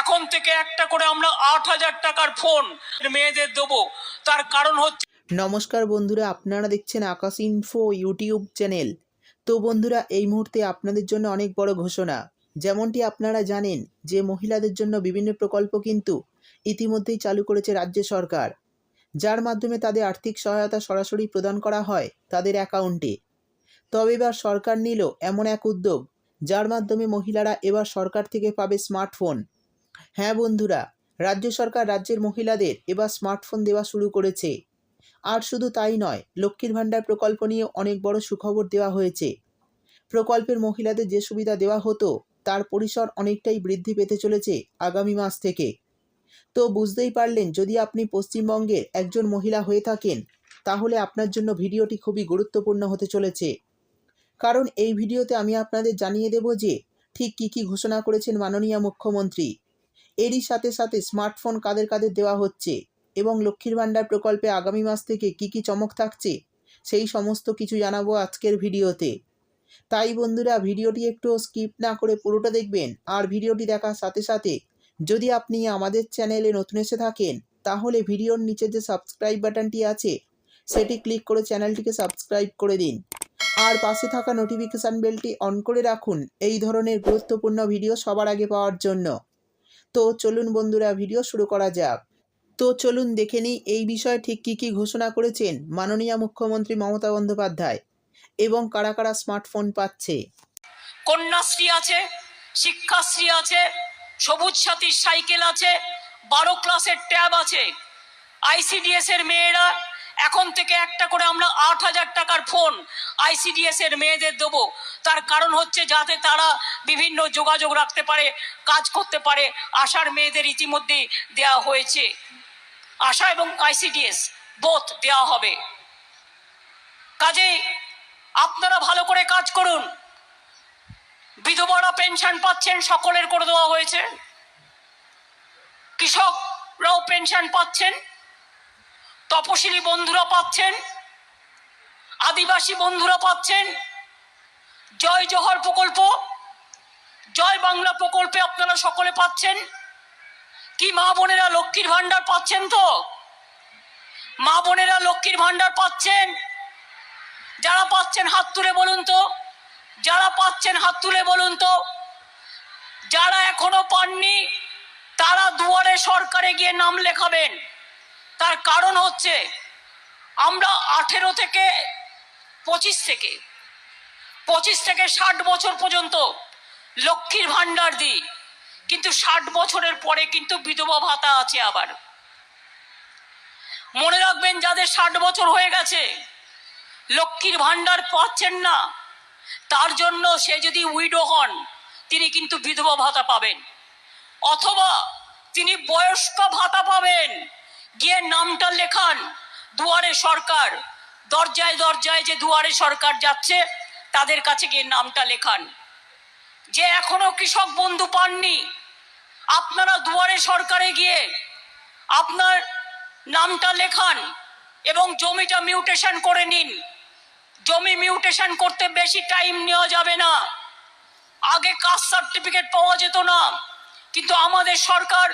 এখন থেকে একটা করে আমরা আট হাজার টাকার ফোন মেয়েদের দেবো। তার কারণ হচ্ছে নমস্কার বন্ধুরা, আপনারা দেখছেন আকাশ ইনফো ইউটিউব চ্যানেল তো বন্ধুরা, এই মুহূর্তে আপনাদের জন্য অনেক বড় ঘোষণা। যেমনটি আপনারা জানেন যে মহিলাদের জন্য বিভিন্ন প্রকল্প কিন্তু ইতিমধ্যেই চালু করেছে রাজ্য সরকার। যার মাধ্যমে তাদের আর্থিক সহায়তা সরাসরি প্রদান করা হয় তাদের অ্যাকাউন্টে তবে এবার সরকার নিল এমন এক উদ্যোগ, যার মাধ্যমে মহিলারা এবার সরকার থেকে পাবে স্মার্টফোন হ্যাঁ বন্ধুরা, রাজ্য সরকার রাজ্যের মহিলাদের এবার স্মার্টফোন দেওয়া শুরু করেছে। আর শুধু তাই নয়, লক্ষ্মীর ভাণ্ডার প্রকল্প নিয়ে অনেক বড় সুখবর দেওয়া হয়েছে। প্রকল্পের মহিলাদের যে সুবিধা দেওয়া হতো, তার পরিসর অনেকটাই বৃদ্ধি পেতে চলেছে আগামী মাস থেকে। তো বুঝতেই পারলেন, যদি আপনি পশ্চিমবঙ্গের একজন মহিলা হয়ে থাকেন, তাহলে আপনার জন্য ভিডিওটি খুবই গুরুত্বপূর্ণ হতে চলেছে। কারণ এই ভিডিওতে আমি আপনাদের জানিয়ে দেব যে, ঠিক কী কী ঘোষণা করেছেন মাননীয় মুখ্যমন্ত্রী। এরই সাথে সাথে স্মার্টফোন কাদের কাদের দেওয়া হচ্ছে এবং লক্ষ্মীর ভাণ্ডার প্রকল্পে আগামী মাস থেকে কি কি চমক থাকছে, সেই সমস্ত কিছু জানাব আজকের ভিডিওতে। তাই বন্ধুরা, ভিডিওটি একটু স্কিপ না করে পুরোটা দেখবেন আর ভিডিওটি দেখার সাথে সাথে যদি আপনি আমাদের চ্যানেলে নতুন এসে থাকেন, তাহলে ভিডিওর নিচে যে সাবস্ক্রাইব বাটনটি আছে, সেটি ক্লিক করে চ্যানেলটিকে সাবস্ক্রাইব করে দিন। আর পাশে থাকা নোটিফিকেশান বেলটি অন করে রাখুন, এই ধরনের গুরুত্বপূর্ণ ভিডিও সবার আগে পাওয়ার জন্য। তো চলুন বন্ধুরা ভিডিও শুরু করা যাক। তো চলুন দেখে নিই এই বিষয়ে ঠিক কী কী ঘোষণা করেছেন মাননীয় মুখ্যমন্ত্রী মমতা বন্দ্যোপাধ্যায় এবং কারা কারা স্মার্টফোন পাচ্ছে। কন্যাশ্রী আছে, শিক্ষাশ্রী আছে, সবুজ সাথীর সাইকেল আছে, বারো ক্লাসের ট্যাব আছে। আইসিডিএস এর মেয়েরা এখন থেকে একটা করে আমরা আট হাজার টাকার ফোন আইসিডিএস এর মেয়েদের দেবো। তার কারণ হচ্ছে যাতে তারা বিভিন্ন যোগাযোগ রাখতে পারে, কাজ করতে পারে। আশার মেয়েদের ইতিমধ্যে দেওয়া হয়েছে। আশা এবং আইসিডিএস বোধ দেওয়া হবে। কাজেই আপনারা ভালো করে কাজ করুন। বিধবারা পেনশন পাচ্ছেন, সকলের করে দেওয়া হয়েছে। কৃষকরাও পেনশন পাচ্ছেন। তপশিলি বন্ধুরা পাচ্ছেন, আদিবাসী বন্ধুরা পাচ্ছেন, জয় জোহর প্রকল্প, জয় বাংলা প্রকল্পে আপনারা সকলে পাচ্ছেন। কি মা বোনেরা লক্ষ্মীর ভান্ডার পাচ্ছেন তো? মা বোনেরা লক্ষ্মীর ভান্ডার পাচ্ছেন? যারা পাচ্ছেন হাত তুলে বলুন তো, যারা পাচ্ছেন হাত তুলে বলুন তো, যারা এখনও পাননি, তারা দুয়ারে সরকারে গিয়ে নাম লেখাবেন। তার কারণ হচ্ছে আমরা আঠেরো থেকে পঁচিশ থেকে পঁচিশ থেকে ষাট বছর পর্যন্ত লক্ষ্মীর ভাণ্ডার দিই, কিন্তু ষাট বছরের পরে কিন্তু বিধবা ভাতা আছে আবার। মনে রাখবেন, যাদের ষাট বছর হয়ে গেছে, লক্ষ্মীর ভাণ্ডার পাচ্ছেন না, তার জন্য সে যদি উইডো হন, তিনি কিন্তু বিধবা ভাতা পাবেন। অথবা তিনি বয়স্ক ভাতা পাবেন। গিয়ে নামটা লেখান, দুয়ারে সরকার। দরজায় দরজায় যে দুয়ারে সরকার যাচ্ছে, তাদের কাছে গিয়ে নামটা লেখান। যে এখনও কৃষক বন্ধু পাননি, আপনারা দুয়ারে সরকারে গিয়ে আপনার নামটা লেখান এবং জমিটা মিউটেশন করে নিন। জমি মিউটেশন করতে বেশি টাইম নেওয়া যাবে না। আগে কাস্ট সার্টিফিকেট পাওয়া যেত না, কিন্তু আমাদের সরকার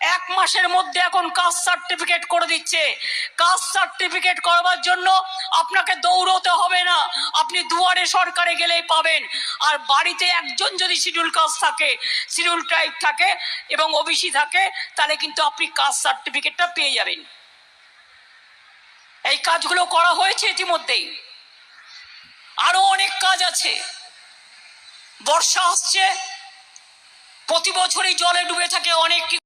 এক মাসের মধ্যে এখন কাস্ট সার্টিফিকেট করে দিচ্ছে। কাস্ট সার্টিফিকেট করবার জন্য আপনাকে দৌড়তে হবে না। আপনি দুয়ারে সরকারে গেলেই পাবেন। আর বাড়িতে একজন যদি শিডিউল কাস্ট থাকে, শিডিউল টাইপ থাকে এবং ওবিসি থাকে, তাহলে কিন্তু আপনি কাস্ট সার্টিফিকেটটা পেয়ে যাবেন। এই কাজগুলো করা হয়েছে ইতিমধ্যেই। আরও অনেক কাজ আছে। বর্ষা আসছে। প্রতি বছরই জলে ডুবে থাকে অনেক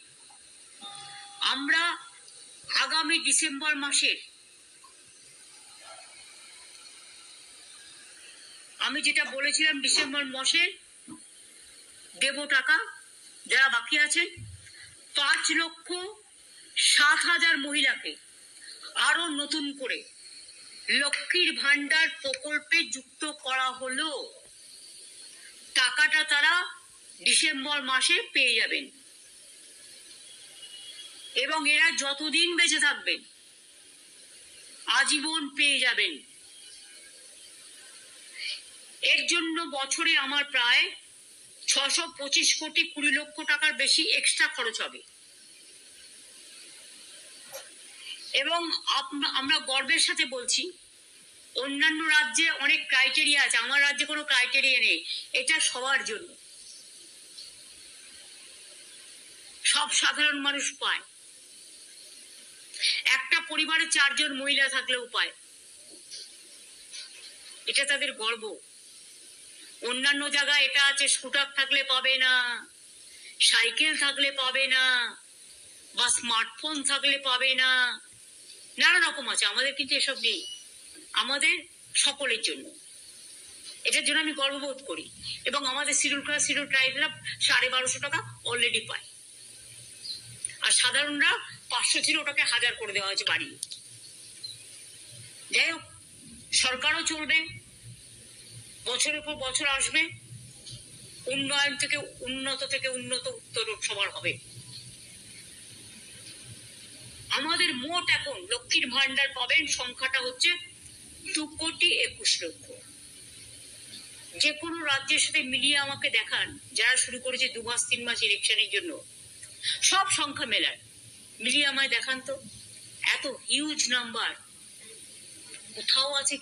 আমরা আগামী ডিসেম্বর মাসের আমি যেটা বলেছিলাম ডিসেম্বর মাসে দেব টাকা যারা বাকি আছেন, পাঁচ লক্ষ সাত হাজার মহিলাকে আরও নতুন করে লক্ষ্মীর ভান্ডার প্রকল্পে যুক্ত করা হলো। টাকাটা তারা ডিসেম্বর মাসে পেয়ে যাবেন। এবং এরা যতদিন বেঁচে থাকবেন আজীবন পেয়ে যাবেন। এর জন্য বছরে আমার প্রায় ছশো পঁচিশ কোটি কুড়ি লক্ষ টাকার বেশি এক্সট্রা খরচ হবে। এবং আমরা গর্বের সাথে বলছি, অন্যান্য রাজ্যে অনেক ক্রাইটেরিয়া আছে, আমার রাজ্যে কোনো ক্রাইটেরিয়া নেই, এটা সবার জন্য। সব সাধারণ মানুষ পায়। একটা পরিবারে চারজন মহিলা থাকলেও পায় এটা তাদের গর্ব। অন্যান্য জায়গায় এটা আছে স্কুটার থাকলে পাবে না, সাইকেল থাকলে পাবে না, বা স্মার্টফোন থাকলে পাবে না। নানা রকম আছে, আমাদের কিন্তু এসব নেই। আমাদের সকলের জন্য। এটার জন্য আমি গর্ববোধ করি। এবং আমাদের শিডিউল ক্লাস শিডিউল ট্রাইবরা সাড়ে বারোশো টাকা অলরেডি পায়। আর সাধারণরা পাঁচশো ছিল, ওটাকে হাজার করে দেওয়া হয়েছে বাড়িয়ে। যাই হোক, সরকারও চলবে, বছরের পর বছর আসবে, উন্নয়ন থেকে উন্নত থেকে উন্নত উত্তর সবার হবে। আমাদের মোট এখন লক্ষ্মীর ভান্ডার পাবেন সংখ্যাটা হচ্ছে দু কোটি একুশ লক্ষ। যে কোনো রাজ্যের সাথে মিলিয়ে আমাকে দেখান, যারা শুরু করেছে দু মাস, তিন মাস ইলেকশনের জন্য। সব সংখ্যা মেলার মিলিয়ে। আমায় দেখান তো। এত হিউজ নাম্বার কোথাও আছে